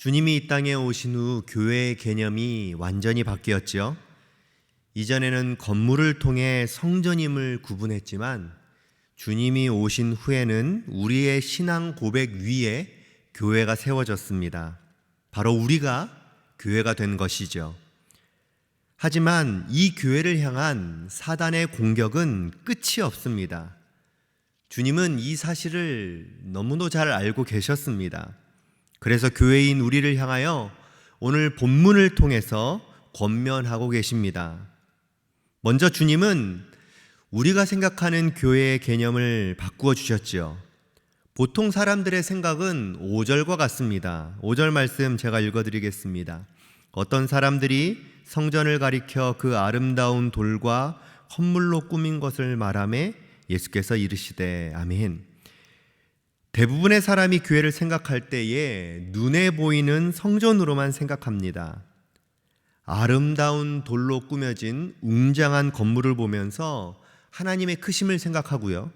주님이 이 땅에 오신 후 교회의 개념이 완전히 바뀌었죠. 이전에는 건물을 통해 성전임을 구분했지만 주님이 오신 후에는 우리의 신앙 고백 위에 교회가 세워졌습니다. 바로 우리가 교회가 된 것이죠. 하지만 이 교회를 향한 사단의 공격은 끝이 없습니다. 주님은 이 사실을 너무도 잘 알고 계셨습니다. 그래서 교회인 우리를 향하여 오늘 본문을 통해서 권면하고 계십니다. 먼저 주님은 우리가 생각하는 교회의 개념을 바꾸어 주셨죠. 보통 사람들의 생각은 5절과 같습니다. 5절 말씀 제가 읽어 드리겠습니다. 어떤 사람들이 성전을 가리켜 그 아름다운 돌과 헌물로 꾸민 것을 말하며 예수께서 이르시되 아멘. 대부분의 사람이 교회를 생각할 때에 눈에 보이는 성전으로만 생각합니다. 아름다운 돌로 꾸며진 웅장한 건물을 보면서 하나님의 크심을 생각하고요.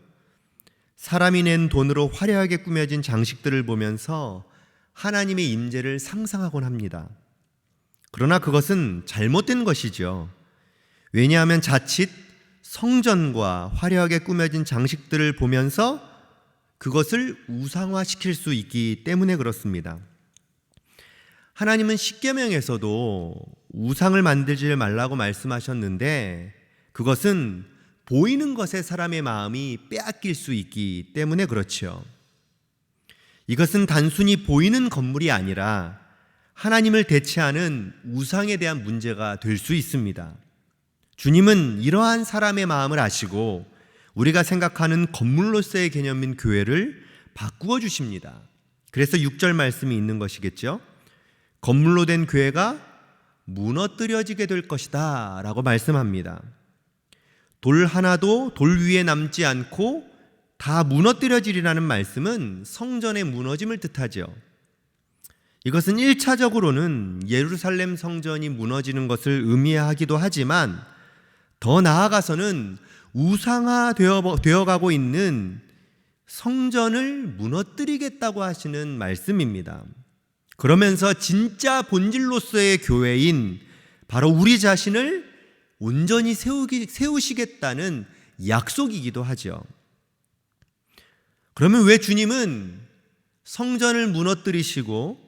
사람이 낸 돈으로 화려하게 꾸며진 장식들을 보면서 하나님의 임재를 상상하곤 합니다. 그러나 그것은 잘못된 것이죠. 왜냐하면 자칫 성전과 화려하게 꾸며진 장식들을 보면서 그것을 우상화시킬 수 있기 때문에 그렇습니다. 하나님은 십계명에서도 우상을 만들지 말라고 말씀하셨는데 그것은 보이는 것에 사람의 마음이 빼앗길 수 있기 때문에 그렇죠. 이것은 단순히 보이는 건물이 아니라 하나님을 대체하는 우상에 대한 문제가 될 수 있습니다. 주님은 이러한 사람의 마음을 아시고 우리가 생각하는 건물로서의 개념인 교회를 바꾸어 주십니다. 그래서 6절 말씀이 있는 것이겠죠. 건물로 된 교회가 무너뜨려지게 될 것이다 라고 말씀합니다. 돌 하나도 돌 위에 남지 않고 다 무너뜨려지리라는 말씀은 성전의 무너짐을 뜻하죠. 이것은 1차적으로는 예루살렘 성전이 무너지는 것을 의미하기도 하지만 더 나아가서는 우상화 되어 가고 있는 성전을 무너뜨리겠다고 하시는 말씀입니다. 그러면서 진짜 본질로서의 교회인 바로 우리 자신을 온전히 세우기, 세우시겠다는 약속이기도 하죠. 그러면 왜 주님은 성전을 무너뜨리시고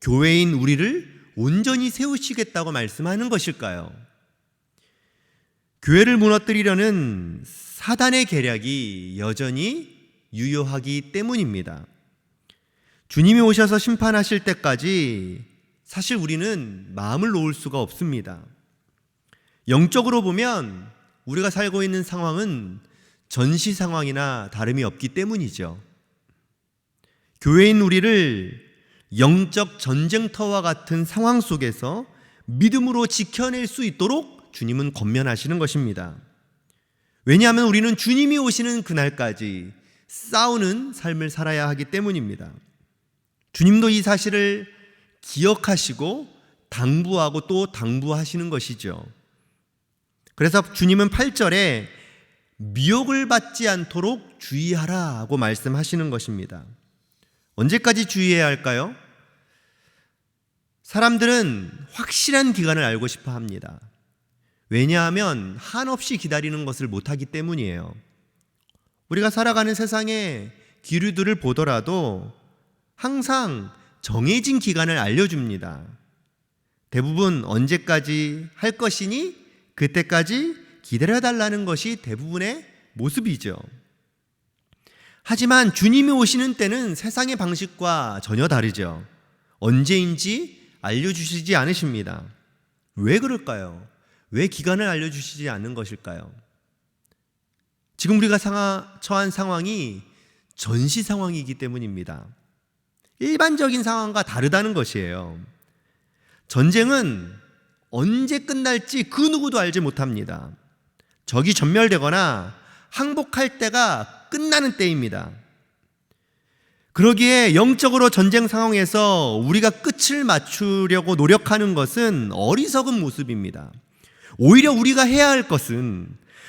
교회인 우리를 온전히 세우시겠다고 말씀하는 것일까요? 교회를 무너뜨리려는 사단의 계략이 여전히 유효하기 때문입니다. 주님이 오셔서 심판하실 때까지 사실 우리는 마음을 놓을 수가 없습니다. 영적으로 보면 우리가 살고 있는 상황은 전시 상황이나 다름이 없기 때문이죠. 교회인 우리를 영적 전쟁터와 같은 상황 속에서 믿음으로 지켜낼 수 있도록 주님은 권면하시는 것입니다. 왜냐하면 우리는 주님이 오시는 그날까지 싸우는 삶을 살아야 하기 때문입니다. 주님도 이 사실을 기억하시고 당부하고 또 당부하시는 것이죠. 그래서 주님은 8절에 미혹을 받지 않도록 주의하라고 말씀하시는 것입니다. 언제까지 주의해야 할까요? 사람들은 확실한 기간을 알고 싶어 합니다. 왜냐하면 한없이 기다리는 것을 못하기 때문이에요. 우리가 살아가는 세상의 기류들을 보더라도 항상 정해진 기간을 알려줍니다. 대부분 언제까지 할 것이니 그때까지 기다려달라는 것이 대부분의 모습이죠. 하지만 주님이 오시는 때는 세상의 방식과 전혀 다르죠. 언제인지 알려주시지 않으십니다. 왜 그럴까요? 왜 기간을 알려주시지 않는 것일까요? 지금 우리가 상하, 처한 상황이 전시 상황이기 때문입니다. 일반적인 상황과 다르다는 것이에요. 전쟁은 언제 끝날지 그 누구도 알지 못합니다. 적이 전멸되거나 항복할 때가 끝나는 때입니다. 그러기에 영적으로 전쟁 상황에서 우리가 끝을 맞추려고 노력하는 것은 어리석은 모습입니다. 오히려 우리가 해야 할 것은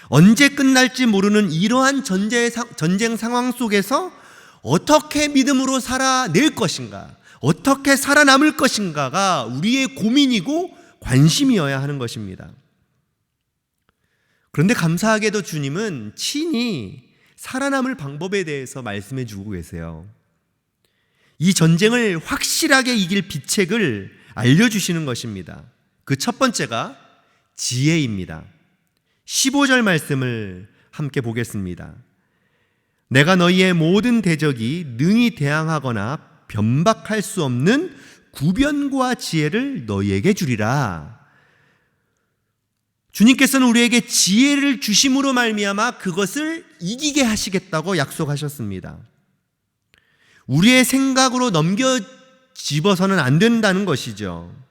언제 끝날지 모르는 이러한 전쟁 상황 속에서 어떻게 믿음으로 살아낼 것인가, 어떻게 살아남을 것인가가 우리의 고민이고 관심이어야 하는 것입니다. 그런데 감사하게도 주님은 친히 살아남을 방법에 대해서 말씀해 주고 계세요. 이 전쟁을 확실하게 이길 비책을 알려주시는 것입니다. 그 첫 번째가 지혜입니다. 15절 말씀을 함께 보겠습니다. 내가 너희의 모든 대적이 능히 대항하거나 변박할 수 없는 구변과 지혜를 너희에게 주리라. 주님께서는 우리에게 지혜를 주심으로 말미암아 그것을 이기게 하시겠다고 약속하셨습니다. 우리의 생각으로 넘겨 집어서는 안 된다는 것이죠.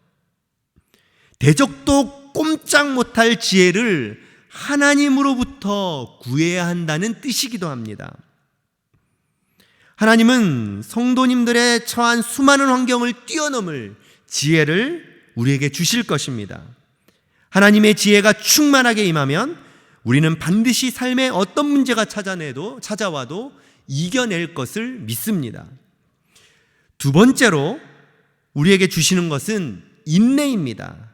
대적도 꼼짝 못할 지혜를 하나님으로부터 구해야 한다는 뜻이기도 합니다. 하나님은 성도님들의 처한 수많은 환경을 뛰어넘을 지혜를 우리에게 주실 것입니다. 하나님의 지혜가 충만하게 임하면 우리는 반드시 삶에 어떤 문제가 찾아내도 찾아와도 이겨낼 것을 믿습니다. 두 번째로 우리에게 주시는 것은 인내입니다.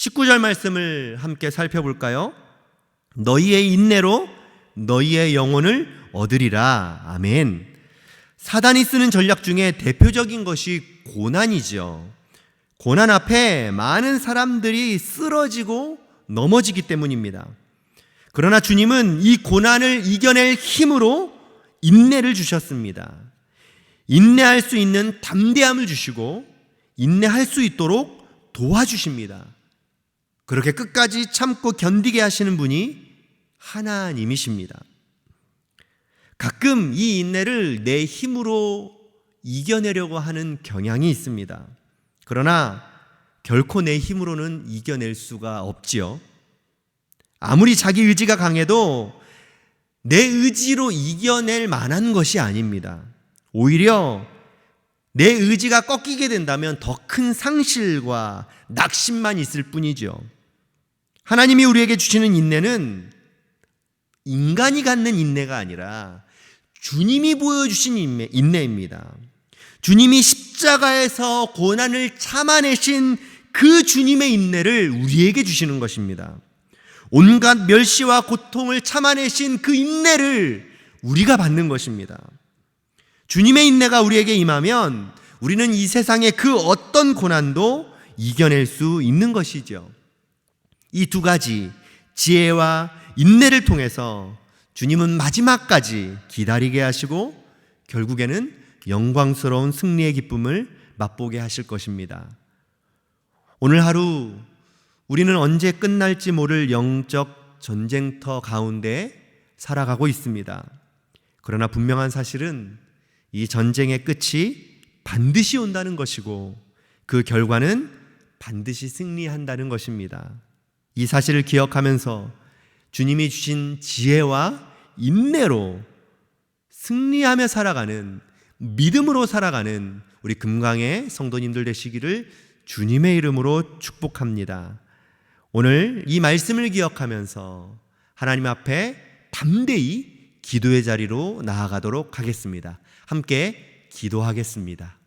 19절 말씀을 함께 살펴볼까요? 너희의 인내로 너희의 영혼을 얻으리라. 아멘. 사단이 쓰는 전략 중에 대표적인 것이 고난이죠. 고난 앞에 많은 사람들이 쓰러지고 넘어지기 때문입니다. 그러나 주님은 이 고난을 이겨낼 힘으로 인내를 주셨습니다. 인내할 수 있는 담대함을 주시고 인내할 수 있도록 도와주십니다. 그렇게 끝까지 참고 견디게 하시는 분이 하나님이십니다. 가끔 이 인내를 내 힘으로 이겨내려고 하는 경향이 있습니다. 그러나 결코 내 힘으로는 이겨낼 수가 없지요. 아무리 자기 의지가 강해도 내 의지로 이겨낼 만한 것이 아닙니다. 오히려 내 의지가 꺾이게 된다면 더 큰 상실과 낙심만 있을 뿐이죠. 하나님이 우리에게 주시는 인내는 인간이 갖는 인내가 아니라 주님이 보여주신 인내, 인내입니다. 주님이 십자가에서 고난을 참아내신 그 주님의 인내를 우리에게 주시는 것입니다. 온갖 멸시와 고통을 참아내신 그 인내를 우리가 받는 것입니다. 주님의 인내가 우리에게 임하면 우리는 이 세상의 그 어떤 고난도 이겨낼 수 있는 것이죠. 이 두 가지 지혜와 인내를 통해서 주님은 마지막까지 기다리게 하시고 결국에는 영광스러운 승리의 기쁨을 맛보게 하실 것입니다. 오늘 하루 우리는 언제 끝날지 모를 영적 전쟁터 가운데 살아가고 있습니다. 그러나 분명한 사실은 이 전쟁의 끝이 반드시 온다는 것이고 그 결과는 반드시 승리한다는 것입니다. 이 사실을 기억하면서 주님이 주신 지혜와 인내로 승리하며 살아가는 믿음으로 살아가는 우리 금강의 성도님들 되시기를 주님의 이름으로 축복합니다. 오늘 이 말씀을 기억하면서 하나님 앞에 담대히 기도의 자리로 나아가도록 하겠습니다. 함께 기도하겠습니다.